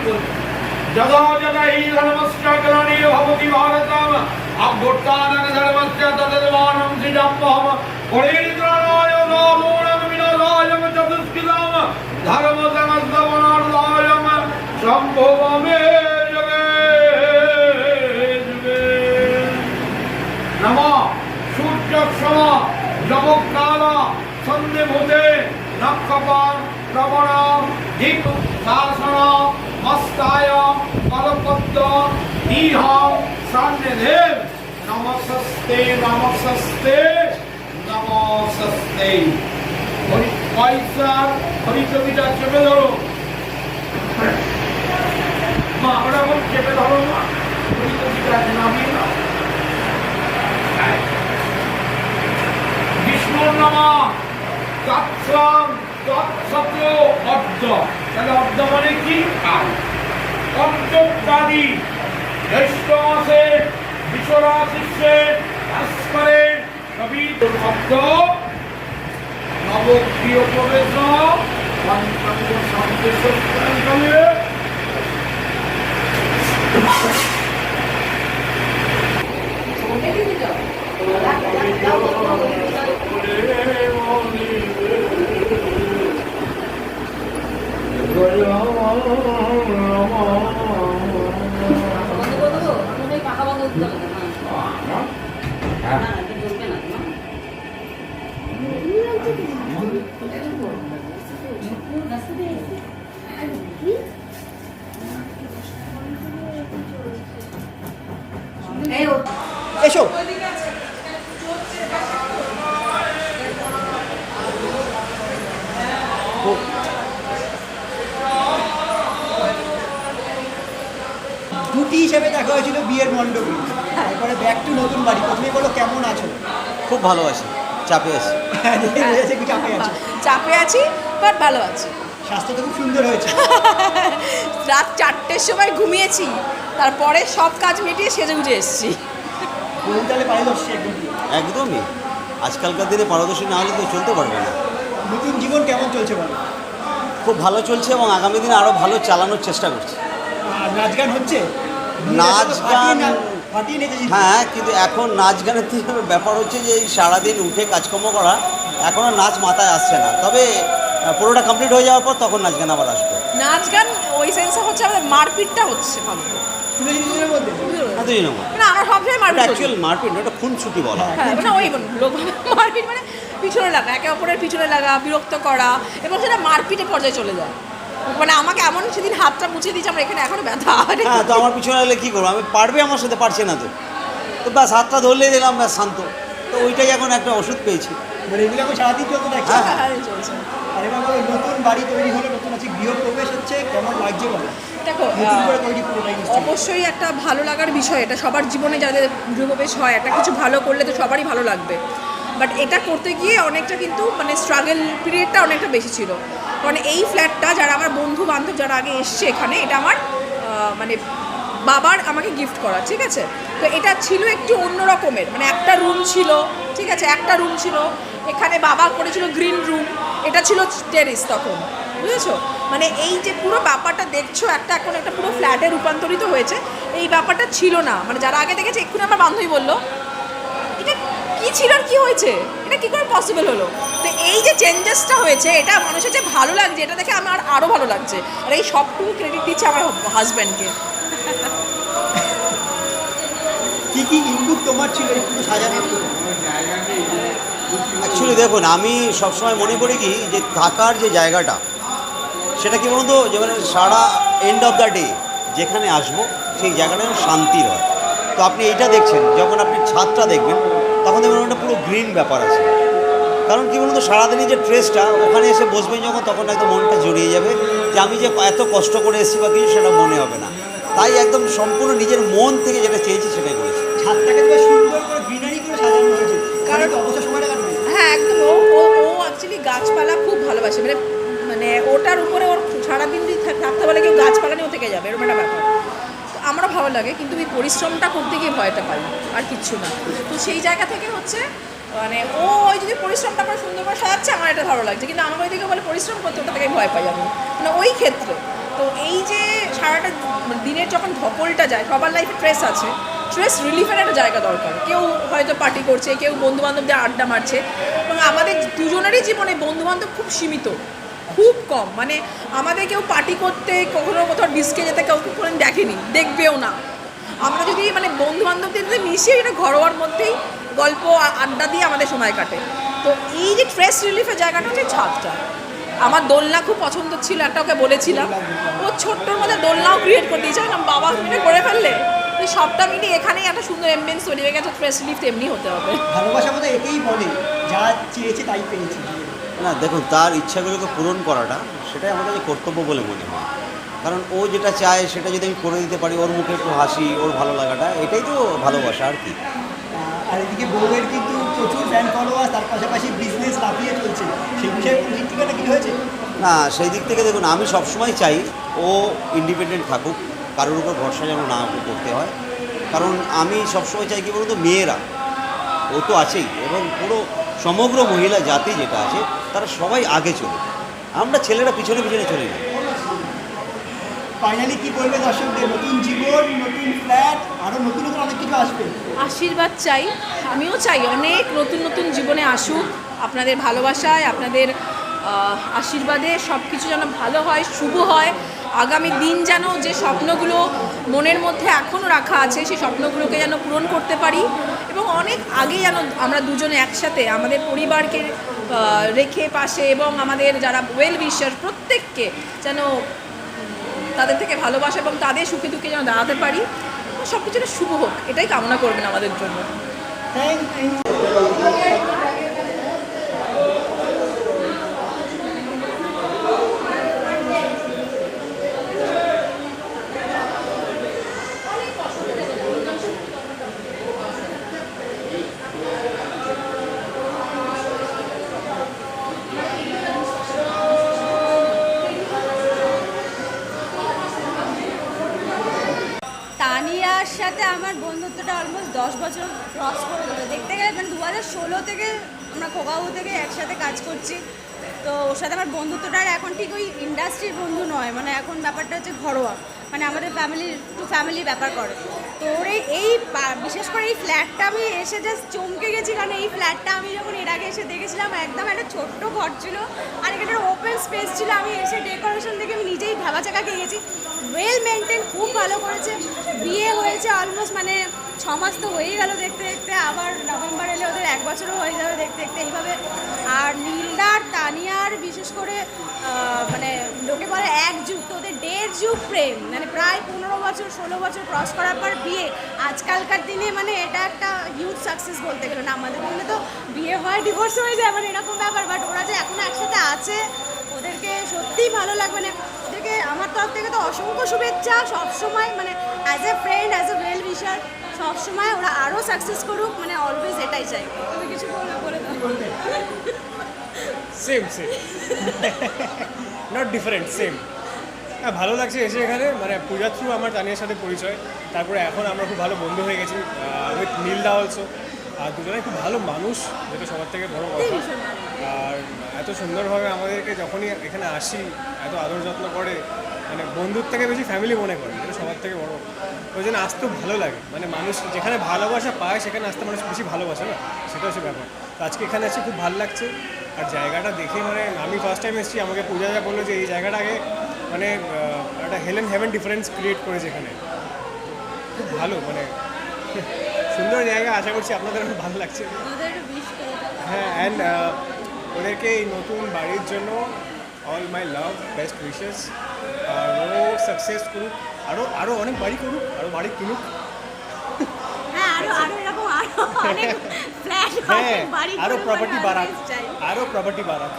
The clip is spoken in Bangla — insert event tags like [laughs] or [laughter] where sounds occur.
जदा जदा हि धर्मस्य ग्लानिर् भवति भारतम् अभ्युत्थानं धर्मस्य तदर्वाणं सृजाम्यहम् परित्राणाय रामोणं विनाशाय चतुष्कृतां धर्मसंस्थापनार्थाय सम्भवामि স্থায় কলপদ্য ইহ সামনে দেব। নমস্তে নমস্তে নমস্তে হরি পয়সা হরি কবিতা চেপে ধরো। মা, আমরা এখন চেপে ধরো না হরি কবিতা নামিয়ে না। বিষ্ণুর নামা, তৎসম, তৎসত্য, অর্ধ। তাহলে অর্ধ মানে কি? আর অর্ধকারী জ্যৈষ্ঠ মাসে বিশ্বরা শিষ্যে ভাস্করে কবি শব্দ নবপ্রিয় প্রবেশ সন্দেশ এসো। হিসেবে দেখা হয়েছিল বিয়ের মণ্ডপে। তারপরে ব্যাক টু নতুন বাড়ি। প্রথমে বলো কেমন আছো? খুব ভালোবাসি চাপে আছি। হ্যাঁ চাপে আছো। চাপে আছি বাট ভালো আছি। স্বাস্থ্য তো খুব সুন্দর হয়েছে। [laughs] রাত চারটের সময় ঘুমিয়েছি তারপরে সব কাজ মিটিয়ে সেজে গুজে এসেছি। তাহলে পারিদর্শী একদম। একদমই। আজকালকার দিনে পারদর্শী না হলে তো চলতে পারবে না। নতুন জীবন কেমন চলছে বলো? খুব ভালো চলছে এবং আগামী দিনে আরও ভালো চালানোর চেষ্টা করছি। নাচ গান হচ্ছে? নাচ গান হ্যাঁ কিন্তু এখন নাচ গানের থেকে ব্যাপার হচ্ছে যে এই সারাদিন উঠে কাজকর্ম করা এখনও নাচ মাথায় আসছে না। তবে পুরোটা কমপ্লিট হয়ে যাওয়ার পর তখন নাচ গান আবার আসবে। নাচ গান ওই সেন্সে হচ্ছে আমাদের মারপিটটা হচ্ছে না মানে আমরা সবসময় মারপিট অ্যাকচুয়াল মারপিট ওটা খুন ছুটি বলা ওই লোক মারপিট মানে পিছনে লাগা একে অপরের পিছনে লাগা বিরক্ত করা এবং সেটা মারপিটের পর্যায়ে চলে যায়। মানে আমাকে এমন সেদিন হাতটা মুছিয়ে দিয়েছে আমার এখানে এখনও ব্যথা হ্যাঁ। তো আমার পিছনে লাগলে কী করব? আমি পারবে আমার সাথে পারছে না তো। তো ব্যাস হাতটা ধরলে দিলাম ব্যাস শান্ত। তো ওইটাই এখন একটা ওষুধ পেয়েছি। মানে এগুলো এখন সারাদিন চলতে থাকছে হ্যাঁ। হ্যাঁ, চলছে। আর এবার নতুন বাড়ি তৈরি হলো নতুন আছে গৃহপ্রবেশ হচ্ছে কেমন লাগছে বলো? দেখো অবশ্যই একটা ভালো লাগার বিষয় এটা। সবার জীবনে যাদের গৃহপ্রবেশ হয় একটা কিছু ভালো করলে তো সবারই ভালো লাগবে। বাট এটা করতে গিয়ে অনেকটা কিন্তু মানে স্ট্রাগল পিরিয়ডটা অনেকটা বেশি ছিল। কারণ এই ফ্ল্যাটটা যারা আমার বন্ধু বান্ধব যারা আগে এসছে এখানে, এটা আমার মানে বাবার আমাকে গিফট করা, ঠিক আছে? তো এটা ছিল একটু অন্য রকমের মানে একটা রুম ছিল, ঠিক আছে? একটা রুম ছিল, এখানে বাবা করেছিল গ্রিন রুম এটা ছিল টেরিস তখন, বুঝেছ? মানে এই যে পুরো ব্যাপারটা দেখছ, একটা এখন একটা পুরো ফ্ল্যাটে রূপান্তরিত হয়েছে, এই ব্যাপারটা ছিল না। মানে যারা আগে দেখেছে, এক্ষুনি আমার বান্ধবী বলল ছিল আর কি হয়েছে? এটা কি করে পসিবল হলো? তো এই যে চেঞ্জেসটা হয়েছে এটা মানুষের যে ভালো লাগছে এটা দেখে আমার আরও ভালো লাগছে। আর এই সবটুকু ক্রেডিট দিচ্ছে আমার হাজব্যান্ডকে কি কি ইনপুট তোমার ছিল? পুরো সাজানোর অ্যাকচুয়ালি দেখুন আমি সবসময় মনে করি কি যে থাকার যে জায়গাটা সেটা কি বলুন তো? যে মানে সারা এন্ড অফ দ্য ডে যেখানে আসব সেই জায়গাটা যেন শান্তির হয়। তো আপনি এইটা দেখছেন যখন আপনি ছাদটা দেখবেন তখন দেখবেন পুরো গ্রিন ব্যাপার আছে। কারণ কি বলুন তো সারাদিনই যে ট্রেসটা ওখানে এসে বসবেন যখন তখন একদম মনটা জড়িয়ে যাবে যে আমি যে এত কষ্ট করে এসেছি বা কিছু সেটা মনে হবে না। তাই একদম সম্পূর্ণ নিজের মন থেকে যেটা চেয়েছি সেটাই করেছি। ছাদটাকে তো সুন্দর করে গ্রিনারি করে সাজানো হয়েছে। কারণ কারণ- অবসর সময়টা হ্যাঁ একদম। ও ও ও অ্যাকচুয়ালি গাছপালা খুব ভালোবাসে। মানে মানে ওটার উপরে ওর সারাদিন যদি থাক- থাকতে বলে কেউ গাছপালা নিয়েও থেকে যাবে এরকম একটা ব্যাপার। তো আমারও ভালো লাগে, কিন্তু এই পরিশ্রমটা করতে গিয়ে ভয়টা পাই, আর কিচ্ছু না। তো সেই জায়গা থেকে হচ্ছে মানে ও ওই যদি পরিশ্রমটা করে সুন্দর করে সাজাচ্ছে, আমার এটা ভালো লাগছে। কিন্তু আমার ওইদিকে বলে পরিশ্রম করতে ওটা থেকে ভয় পাই আমি। মানে ওই ক্ষেত্রে। তো এই যে সারাটা দিনের যখন ধকলটা যায়, সবার লাইফে স্ট্রেস আছে। স্ট্রেস রিলিফের একটা জায়গা দরকার। কেউ হয়তো পার্টি করছে, কেউ বন্ধু বান্ধবদের আড্ডা মারছে। এবং আমাদের দুজনেরই জীবনে বন্ধু বান্ধব খুব সীমিত। খুব কম। মানে আমাদের কেউ পার্টি করতে কখনো কোথাও ডিস্কে যেতে কেউ কোনো দেখেনি, দেখবেও না। আমরা যদি মানে বন্ধু বান্ধবদের সাথে মিশিয়ে এটা ঘরোয়ার মধ্যেই গল্প আড্ডা দিয়ে আমাদের সময় কাটে। তো এই যে স্ট্রেস রিলিফের জায়গাটা হচ্ছে ছাদটা। আমার দোলনা খুব পছন্দ ছিল, একটা ওকে বলেছিলাম। ও ছোট্টর মধ্যে দোলনাও ক্রিয়েট করে দিয়েছে। না বাবা, তুমি করে ফেললে? তো সবটা মিলিয়ে এখানেই একটা সুন্দর এমবিয়েন্স তৈরি হয়ে গেছে। স্ট্রেস রিলিফ এমনি হতে হবে। ভালোবাসা মতো একেই বলে, যা চেয়েছে তাই পেয়েছি। না দেখুন তার ইচ্ছাগুলোকে পূরণ করাটা সেটাই আমার কাছে কর্তব্য বলে মনে হয়। কারণ ও যেটা চায় সেটা যদি আমি করে দিতে পারি ওর মুখে একটু হাসি ওর ভালো লাগাটা এটাই তো ভালোবাসা আর কি। আর এদিকে বউয়ের কিন্তু প্রচুর ফ্যান ফলোয়ার তার পাশাপাশি বিজনেস লাফিয়ে চলছে। সেই বিষয়ে ঠিকানা হয়েছে? না সেই দিক থেকে দেখুন আমি সবসময় চাই ও ইন্ডিপেন্ডেন্ট থাকুক কারোর উপর ভরসা যেন না করতে হয়। কারণ আমি সবসময় চাই কি বলুন তো মেয়েরা ও তো আছেই এবং পুরো সমগ্র মহিলা জাতি যেটা আছে তারা সবাই আগে চলে আমরা ছেলেরা পিছনে পিছনে চলে যাই ফাইনালি কি বলবে দর্শকদের? নতুন জীবন নতুন ফ্ল্যাট আরও নতুন নতুন অনেক কিছু আসবে। আশীর্বাদ চাই। আমিও চাই অনেক নতুন নতুন জীবনে আসুক। আপনাদের ভালোবাসায় আপনাদের আশীর্বাদে সব কিছু যেন ভালো হয় শুভ হয়। আগামী দিন যেন যে স্বপ্নগুলো মনের মধ্যে এখনও রাখা আছে, সেই স্বপ্নগুলোকে যেন পূরণ করতে পারি এবং অনেক আগে যেন আমরা দুজনে একসাথে আমাদের পরিবারকে রেখে পাশে এবং আমাদের যারা ওয়েল বিশ্বাস প্রত্যেককে যেন তাদের থেকে ভালোবাসা এবং তাদের সুখে দুঃখে যেন দাঁড়াতে পারি। সব কিছু শুভ হোক, এটাই কামনা করবেন আমাদের জন্য। থ্যাংক ইউ তানিয়ার সাথে আমার বন্ধুত্বটা অলমোস্ট দশ বছর ক্রস করে দিল। দেখতে গেলে মানে দু হাজার ষোলো থেকে আমরা খোকাবু থেকে একসাথে কাজ করছি। তো ওর সাথে আমার বন্ধুত্বটা এখন ঠিক ওই ইন্ডাস্ট্রির বন্ধু নয় মানে এখন ব্যাপারটা হচ্ছে ঘরোয়া। মানে আমাদের ফ্যামিলির টু ফ্যামিলি ব্যাপার করে। তো ওর এই- এই বিশেষ করে এই ফ্ল্যাটটা আমি এসে জাস্ট চমকে গেছি, কারণ এই ফ্ল্যাটটা আমি যখন এর আগে এসে দেখেছিলাম, একদম একটা ছোট্ট ঘর ছিল, আর এখানে ওপেন স্পেস ছিল। আমি এসে ডেকোরেশন দেখে আমি নিজেই ভাবা চাকা খেয়ে গেছি। ওয়েল মেনটেন খুব ভালো করেছে। বিয়ে হয়েছে অলমোস্ট মানে ছ মাস তো হয়েই গেল দেখতে দেখতে, আবার নভেম্বর এলে ওদের এক বছরও হয়ে যাবে দেখতে দেখতে। এইভাবে আর নীলদার তানিয়ার বিশেষ করে মানে লোকে বলে এক যুগ, তো ওদের দেড় যুগ প্রেম। মানে প্রায় পনেরো বছর, ষোলো বছর ক্রস করার পর বিয়ে। আজকালকার দিনে মানে এটা একটা হিউজ সাকসেস বলতে গেলে না, আমাদের দিনে তো বিয়ে হয় ডিভোর্স হয়ে যায় মানে এরকম ব্যাপার। বাট ওরা যে এখন একসাথে আছে, ওদেরকে সত্যিই ভালো লাগবে মানে ওদেরকে আমার তরফ থেকে তো অসংখ্য শুভেচ্ছা। সবসময় মানে as a friend as a well wisher সবসময় ওরা আরও সাকসেস করুক মানে অলওয়েজ এটাই চাই। তুমি কিছু বলে same same not different same হ্যাঁ ভালো লাগছে এসে এখানে। মানে পূজার থ্রু আমার তানিয়ার সাথে পরিচয়। তারপরে এখন আমরা খুব ভালো বন্ধু হয়ে গেছি উইথ নীলদা অলসো আর দুজনে খুব ভালো মানুষ, যেটা সবার থেকে বড় কথা। আর এত সুন্দরভাবে আমাদেরকে যখনই এখানে আসি, এত আদর যত্ন করে মানে বন্ধুর থেকে বেশি ফ্যামিলি মনে করে এটা সবার থেকে বড়। ওই জন্য আসতেও ভালো লাগে। মানে মানুষ যেখানে ভালোবাসা পায়, সেখানে আসতে মানুষ বেশি ভালোবাসে না? সেটা হচ্ছে ব্যাপার। তো আজকে এখানে এসে খুব ভালো লাগছে। আর জায়গাটা দেখে মানে আমি ফার্স্ট টাইম এসেছি, আমাকে পূজা যা বলল যে এই জায়গাটা আগে মানে একটা হেলেন হেভেন ডিফারেন্স ক্রিয়েট করেছে এখানে। খুব ভালো মানে সুন্দর জায়গা আশা করছি আপনাদের ভালো লাগছে। হ্যাঁ অ্যান্ড ওদেরকে এই নতুন বাড়ির জন্য all my love best wishes আর ও সাকসেস করুক আরও আরও অনেক বাড়ি করুক আরও বাড়ি কিনুক। হ্যাঁ [laughs] হ্যাঁ আরও প্রপার্টি মানে বাড়াক আরও প্রপার্টি বাড়াক।